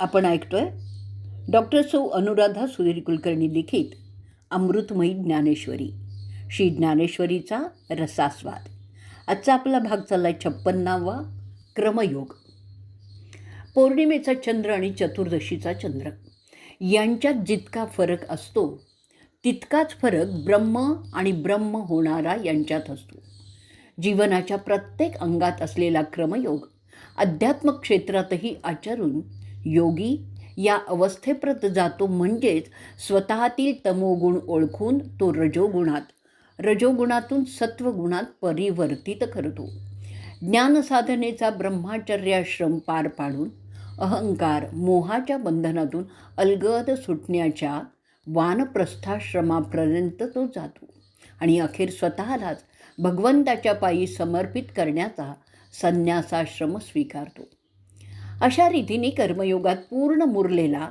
आपण ऐकतोय डॉक्टर सौ अनुराधा सुधीर कुलकर्णी लिखित अमृतमयी ज्ञानेश्वरी. श्री ज्ञानेश्वरीचा रसास्वाद. आजचा आपला भाग चालला आहे छप्पन्नावा क्रमयोग. पौर्णिमेचा चंद्र आणि चतुर्दशीचा चंद्र. यांच्यात जितका फरक असतो तितकाच फरक ब्रह्म आणि ब्रह्म होणारा यांच्यात असतो. जीवनाच्या प्रत्येक अंगात असलेला क्रमयोग अध्यात्म क्षेत्रातही आचरून योगी या अवस्थेप्रत जातो म्हणजेच स्वतःतील तमोगुण ओळखून तो रजोगुणात रजोगुणातून सत्वगुणात परिवर्तित करतो. ज्ञानसाधनेचा ब्रह्माचर्याश्रम पार पाडून अहंकार मोहाच्या बंधनातून अलगद सुटण्याच्या वानप्रस्थाश्रमापर्यंत तो जातो आणि अखेर स्वतःलाच भगवंताच्या पायी समर्पित करण्याचा संन्यासाश्रम स्वीकारतो. अशा रीतीने कर्मयोगात पूर्ण मुरलेला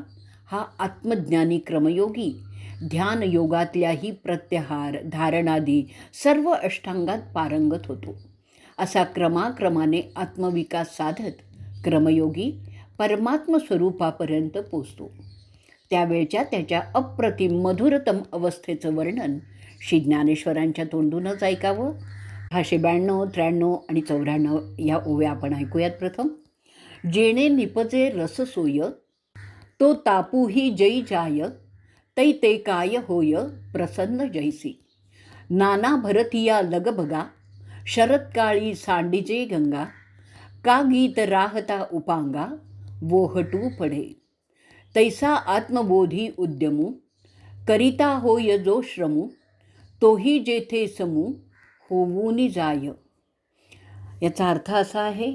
हा आत्मज्ञानी क्रमयोगी ध्यानयोगातल्याही प्रत्याहार धारणादी सर्व अष्टांगात पारंगत होतो. असा क्रमाक्रमाने आत्मविकास साधत क्रमयोगी परमात्म स्वरूपापर्यंत पोचतो त्यावेळच्या त्याच्या अप्रतिम मधुरतम अवस्थेचं वर्णन श्री ज्ञानेश्वरांच्या तोंडूनच ऐकावं सहाशे ब्याण्णव त्र्याण्णव आणि चौऱ्याण्णव या ओव्या आपण ऐकूयात प्रथम. जेणे निपजे रससोय तो तापूही जै जाय तै ते काय होय प्रसन्न जैसी. नाना भरतिया लगबगा शरत्काळी सांडिजे गंगा का गीत राहता उपांगा वोहटू पडे तैसा आत्मबोधी उद्यमू करिता होय जो श्रमू तोही जेथे समू होऊनी जाय. याचा अर्थ असा आहे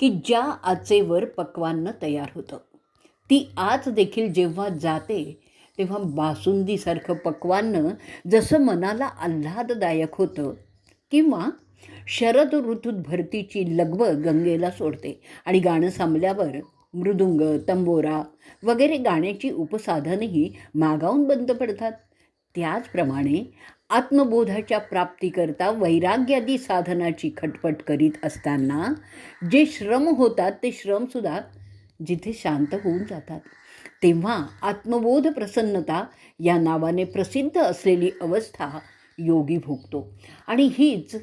की ज्या आचेवर पक्वान्न तयार होतं ती आच देखील जेव्हा जाते तेव्हा बासुंदीसारखं पक्वान्न जसं मनाला आल्हाददायक होतं किंवा शरद ऋतूत भरतीची लगबग गंगेला सोडते आणि गाणं संपल्यावर मृदुंग तंबोरा वगैरे गाण्याची उपसाधनही मागावून बंद पडतात. त्याचप्रमाणे आत्मबोधाच्या प्राप्तीकरता वैराग्यादी साधनाची खटपट करीत असताना जे श्रम होतात ते श्रमसुद्धा जिथे शांत होऊन जातात. तेव्हा आत्मबोध प्रसन्नता या नावाने प्रसिद्ध असलेली अवस्था योगी भोगतो. आणि हीच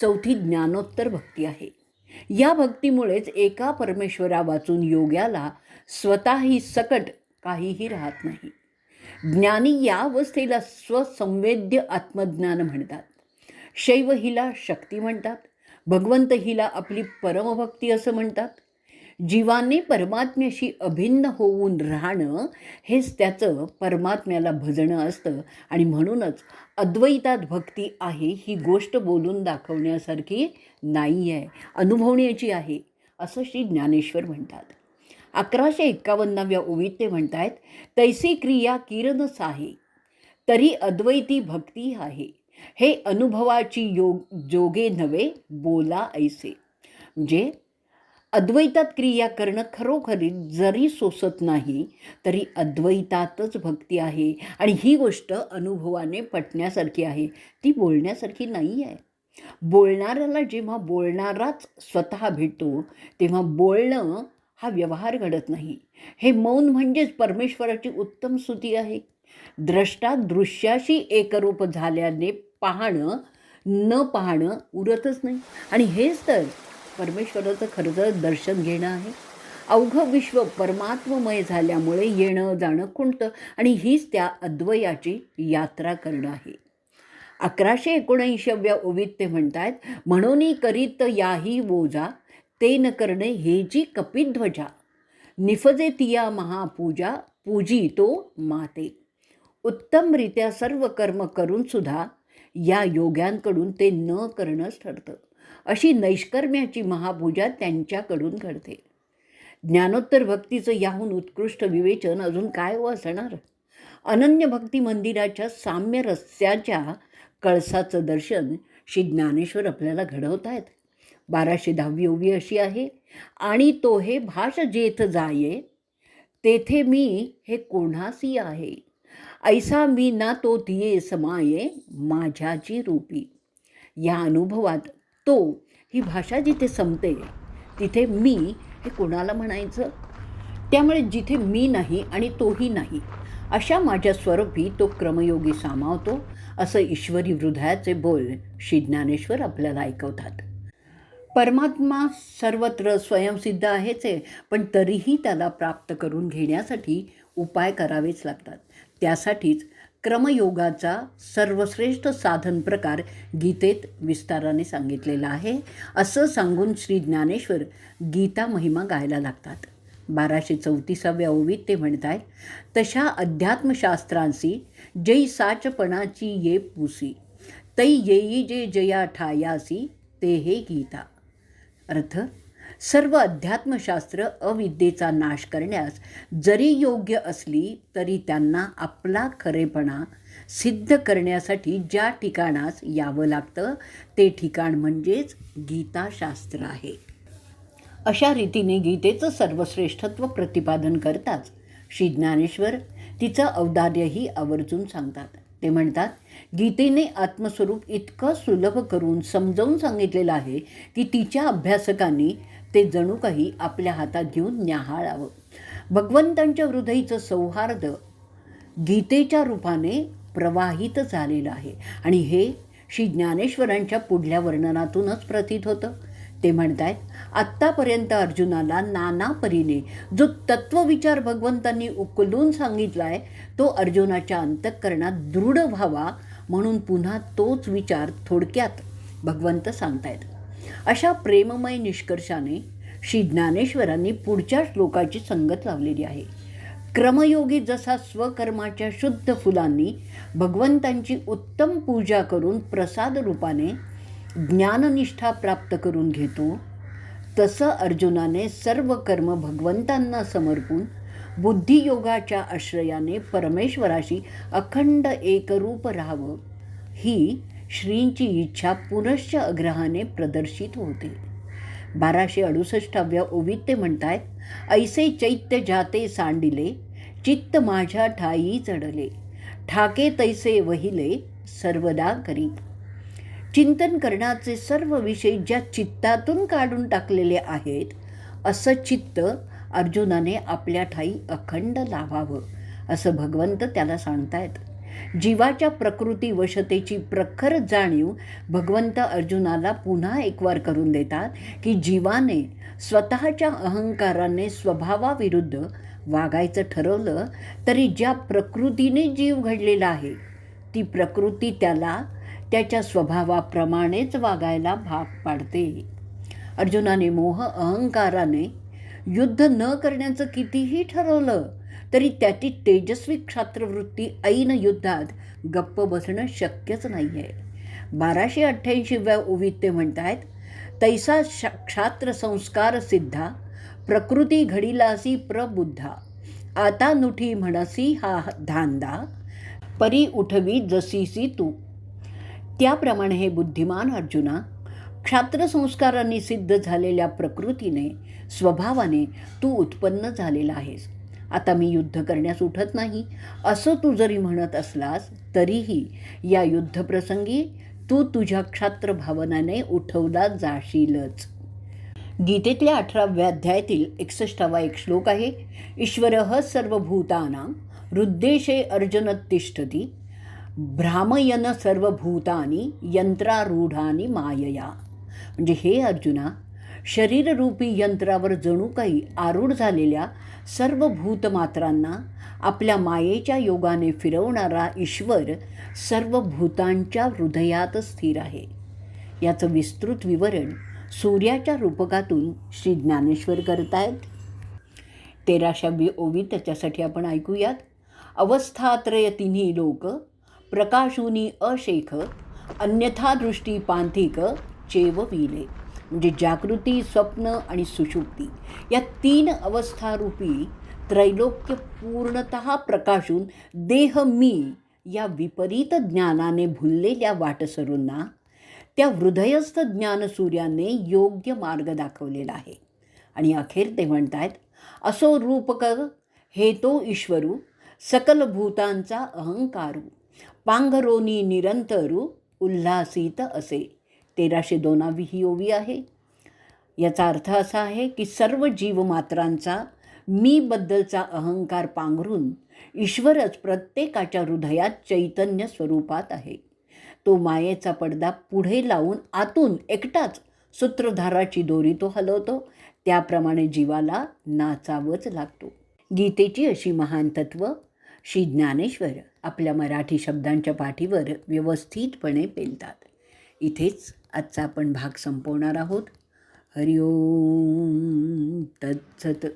चौथी ज्ञानोत्तर भक्ती आहे. या भक्तीमुळेच एका परमेश्वरा वाचून योग्याला स्वतःही सकट काहीही राहत नाही. ज्ञानी या अवस्थेला स्वसंवेद्य आत्मज्ञान म्हणतात. शैव हिला शक्ती म्हणतात. भगवंत हिला आपली परमभक्ती असं म्हणतात. जीवाने परमात्म्याशी अभिन्न होऊन राहणं हेच त्याचं परमात्म्याला भजणं असतं. आणि म्हणूनच अद्वैतात भक्ती आहे ही गोष्ट बोलून दाखवण्यासारखी नाही आहे अनुभवण्याची आहे असं श्री ज्ञानेश्वर म्हणतात. अकराशे एक्कावन्नाव्या ओवीत ते म्हणत आहेत तैसी क्रिया किरणच आहे तरी अद्वैती भक्ती आहे. हे अनुभवाची योग जोगे नव्हे बोला ऐसे. म्हणजे अद्वैतात क्रिया करणं खरोखरी जरी सोसत नाही तरी अद्वैतातच भक्ती आहे. आणि ही गोष्ट अनुभवाने पटण्यासारखी आहे. ती बोलण्यासारखी नाही आहे. बोलणाऱ्याला जेव्हा बोलणाराच स्वतः भेटतो तेव्हा बोलणं हा व्यवहार घडत नाही. हे मौन म्हणजेच परमेश्वराची उत्तम स्तुती आहे. द्रष्टा दृश्याशी एकरूप झाल्याने पाहणं न पाहणं उरतच नाही. आणि हेच तर परमेश्वराचं खरं तर दर्शन घेणं आहे. अवघं विश्व परमात्ममय झाल्यामुळे येणं जाणं खुंटतं आणि हीच त्या अद्वयाची यात्रा करणं आहे. अकराशे एकोणऐंशीव्या ओवीत ते म्हणतायत म्हणून करीत याही वोजा ते न करणे हे जी कपिध्वजा निफजे तिया महापूजा पूजी तो माते. उत्तमरित्या सर्व कर्म करून सुद्धा या योग्यांकडून ते न करणंच ठरतं. अशी नैष्कर्म्याची महापूजा त्यांच्याकडून घडते. ज्ञानोत्तर भक्तीचं याहून उत्कृष्ट विवेचन अजून काय व असणार? अनन्य भक्ती मंदिराच्या साम्य रस्त्याच्या कळसाचं दर्शन श्री ज्ञानेश्वर आपल्याला घडवत आहेत बाराशे दहावी ओवी अशी आहे. आणि तो हे भाष जेथ जाये तेथे मी हे कोणासी आहे? ऐसा मी ना तो धिये समाये माझ्याची रूपी. या अनुभवात तो ही भाषा जिथे संपते तिथे मी हे कोणाला म्हणायचं? त्यामुळे जिथे मी नाही आणि तोही नाही अशा माझ्या स्वरूपी तो क्रमयोगी सामावतो असं ईश्वरी हृदयाचे बोल श्री ज्ञानेश्वर आपल्याला ऐकवतात. परमात्मा सर्वत्र स्वयंसिद्ध आहेच आहे पण तरीही त्याला प्राप्त करून घेण्यासाठी उपाय करावेच लागतात. त्यासाठीच क्रमयोगाचा सर्वश्रेष्ठ साधन प्रकार गीतेत विस्ताराने सांगितलेला आहे. असं सांगून श्री ज्ञानेश्वर गीता महिमा गायला लागतात. बाराशे चौतीसाव्या ओवीत ते म्हणतायत तशा अध्यात्मशास्त्रांसी जै साचपणाची ये पुसी तै येई जे जया ठायासी ते हे गीता. अर्थ सर्व अध्यात्मशास्त्र अविद्येचा नाश करण्यास जरी योग्य असली तरी त्यांना आपला खरेपणा सिद्ध करण्यासाठी ज्या ठिकाणास यावं लागतं ते ठिकाण म्हणजेच गीताशास्त्र आहे. अशा रीतीने गीतेचं सर्वश्रेष्ठत्व प्रतिपादन करताच श्री ज्ञानेश्वर तिचं औदार्यही आवर्जून सांगतात. ते म्हणतात गीतेने आत्मस्वरूप इतकं सुलभ करून समजावून सांगितलेलं आहे की तिच्या अभ्यासकांनी ते जणू काही आपल्या हातात घेऊन न्याहाळावं. भगवंतांच्या हृदयीचं सौहार्द गीतेच्या रूपाने प्रवाहित झालेलं आहे. आणि हे श्री ज्ञानेश्वरांच्या पुढल्या वर्णनातूनच प्रतीत होतं. ते म्हणतायत आत्तापर्यंत अर्जुनाला नाना परीने जो तत्वविचार भगवंतांनी उकलून सांगितला आहे तो अर्जुनाच्या अंतःकरणात दृढ व्हावा म्हणून पुन्हा तोच विचार थोडक्यात भगवंत सांगतायत. अशा प्रेममय निष्कर्षाने श्री ज्ञानेश्वरांनी पुढच्या श्लोकाची संगत लावलेली आहे. क्रमयोगी जसा स्वकर्माच्या शुद्ध फुलांनी भगवंतांची उत्तम पूजा करून प्रसाद रूपाने ज्ञाननिष्ठा प्राप्त करून घेतो तसं अर्जुनाने सर्व कर्म भगवंतांना समर्पून बुद्धियोगाच्या आश्रयाने परमेश्वराशी अखंड एकरूप राहावं ही श्रींची इच्छा पुनश्च अग्रहाने प्रदर्शित होते. बाराशे अडुसष्टाव्या ओवीत ते म्हणतायत ऐसे चैत्य जाते सांडिले चित्त माझ्या ठाई चढले ठाके तैसे वहिले सर्वदा करीत. चिंतन करण्याचे सर्व विषय ज्या चित्तातून काढून टाकलेले आहेत असं चित्त अर्जुनाने आपल्या ठाई अखंड लावावं असं भगवंत त्याला सांगतायत. जीवाच्या प्रकृती वशतेची प्रखर जाणीव भगवंत अर्जुनाला पुन्हा एकवार करून देतात की जीवाने स्वतःच्या अहंकाराने स्वभावाविरुद्ध वागायचं ठरवलं तरी ज्या प्रकृतीने जीव घडलेला आहे ती प्रकृती त्याला त्याच्या स्वभावाप्रमाणेच वागायला भाग पाडते. अर्जुनाने मोह अहंकाराने युद्ध न करण्याचं कितीही ठरवलं तरी त्याची तेजस्वी क्षात्रवृत्ती ऐन युद्धात गप्प बसणं शक्यच नाही आहे बाराशे अठ्ठ्याऐंशीव्या ओवीत ते आहेत तैसा श क्षात्र संस्कार सिद्धा प्रकृती घडिलासी प्रबुद्धा. आता नुठी म्हणसी हा धांदा परी उठवी जसीसी तू. त्याप्रमाणे हे बुद्धिमान अर्जुना क्षात्रसंस्कारांनी सिद्ध झालेल्या प्रकृतीने स्वभावाने तू उत्पन्न झालेला आहेस. आता मी युद्ध करण्यास उठत नाही. असं तू जरी म्हणत असलास तरीही या युद्धप्रसंगी तू तुझ्या क्षात्र भावनाने उठवला जाशीलच. गीतेतल्या अठराव्या अध्यायातील एकसष्टावा एक श्लोक आहे ईश्वर सर्वभूतानां हृद्देशे अर्जुन तिष्ठती भ्रामयन सर्वभूतानी यंत्रारूढानी मायया. म्हणजे हे अर्जुना शरीररूपी यंत्रावर जणू काही आरूढ झालेल्या सर्व भूतमात्रांना आपल्या मायेच्या योगाने फिरवणारा ईश्वर सर्व भूतांच्या हृदयात स्थिर आहे. याचं विस्तृत विवरण सूर्याच्या रूपकातून श्री ज्ञानेश्वर करतायत. तेराशावी ओवी त्याच्यासाठी आपण ऐकूयात. अवस्थात्रय तिन्ही लोक प्रकाशुनी अशेख अन्यथा दृष्टी पांथिक चेव विले म्हणजे जागृती स्वप्न आणि सुषुप्ती या तीन अवस्थारूपी त्रैलोक्य पूर्णत प्रकाशून देह मी या विपरीत ज्ञानाने भुललेल्या वाटसरूंना त्या हृदयस्थ ज्ञानसूर्याने योग्य मार्ग दाखवलेला आहे. आणि अखेर ते म्हणत आहेत असो रूपक हे तो ईश्वरू सकल भूतांचा अहंकारू. पांघरोनी निरंतरू उल्हासित असे. तेराशे दोनावी ही ओवी आहे. याचा अर्थ असा आहे की सर्व जीवमात्रांचा मीबद्दलचा अहंकार पांघरून ईश्वरच प्रत्येकाच्या हृदयात चैतन्य स्वरूपात आहे. तो मायेचा पडदा पुढे लावून आतून एकटाच सूत्रधाराची दोरी तो हलवतो. त्याप्रमाणे जीवाला नाचावंच लागतो. गीतेची अशी महान तत्व श्री ज्ञानेश्वर. आपल्या मराठी शब्दांच्या पाठीवर व्यवस्थितपणे पेलतात. इथेच आजचा आपण भाग संपवणार आहोत. हरिओम तत्सत